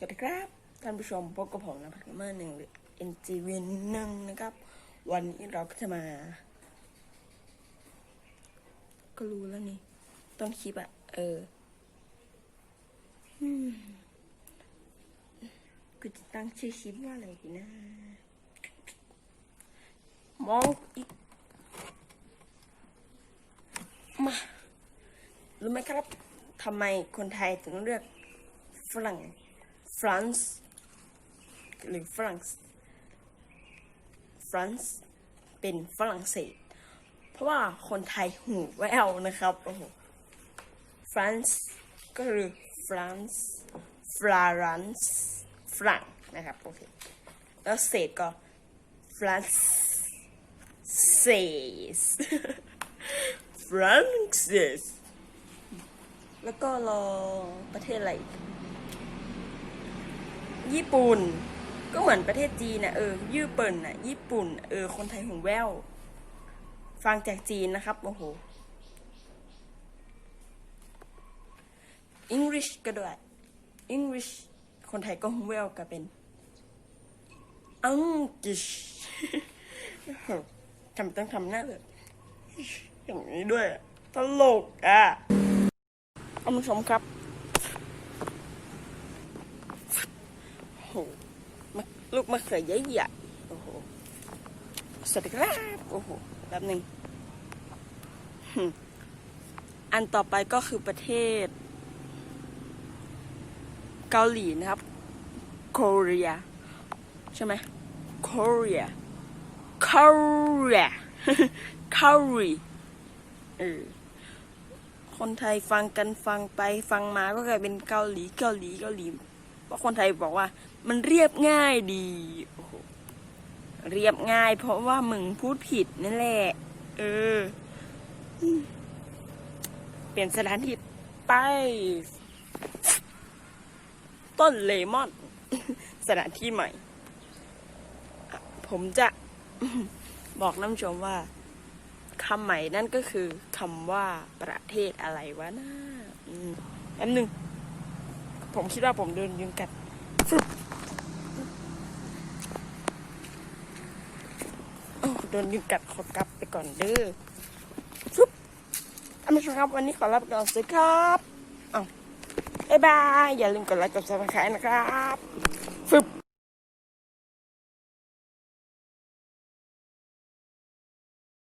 สวัสดีครับท่านผู้ชมพบกับผมนะพักเมอร์หนึ่งหรือ NGV หนึ่งนะครับ วันนี้เราก็จะมา ก็รู้แล้วนี่ ต้นคลิปอะเอออืมกูจะตั้งชื่อคลิปว่าอะไรดีนะ มองอีก มา รู้ไหมครับทำไมคนไทยถึงเลือกฝรั่ง ฟรานซ์หรือฝรั่งฟรานซ์เป็นฝรั่งเศส เพราะว่าคนไทยหูแววนะครับโอ้โหฟรานซ์ก็คือฟรานซ์ฟรานซ์ฝรั่งนะครับโอเคแล้วเศสก็ฟรานซ์เศสฟรานซ์เศสแล้วก็รอประเทศอะไร ญี่ปุ่น ก็เหมือนประเทศจีนนะเออญี่ปุ่นน่ะญี่ปุ่น เออ คนไทยหูแววฟังจากจีนนะครับ โอ้โห English ก็ด้วย English คนไทยก็หูแววก็เป็นอังกฤษทำต้องทำหน้าแบบอย่างนี้ด้วย ตลกอะท่านผู้ชมครับ โอ้โหลูกมะเขือใหญ่ๆโอ้โหสวัสดีครับ โอ้โหแป๊บหนึ่งอันต่อไปก็คือประเทศ เกาหลีนะครับ โคเรีย ใช่ไหมโคเรียโคเรีเกาหลีเออคนไทยฟังกันฟังไปฟังมาก็กลายเป็นเกาหลีเกาหลีเกาหลี เพราะคนไทยบอกว่า มันเรียบง่ายดีโอ้โหเรียบง่าย เพราะว่ามึงพูดผิดนั่นแหละ เออ เปลี่ยนสถานที่ไป ต้นเลมอน สถานที่ใหม่ ผมจะบอกน้ำชมว่าคำใหม่นั่นก็คือคำว่าประเทศอะไรวะนะอืมแป๊บหนึ่ง ผมคิดว่าผมเดินยุงกัดฟึบโดนยุงกัดขอกลับไปก่อนเด้อฟึบท่านผู้ชมครับ วันนี้ขอลาไปก่อนสิครับอ้าวบ๊ายบาย อย่าลืมกดไลค์กดซับสไครต์นะครับฟึบ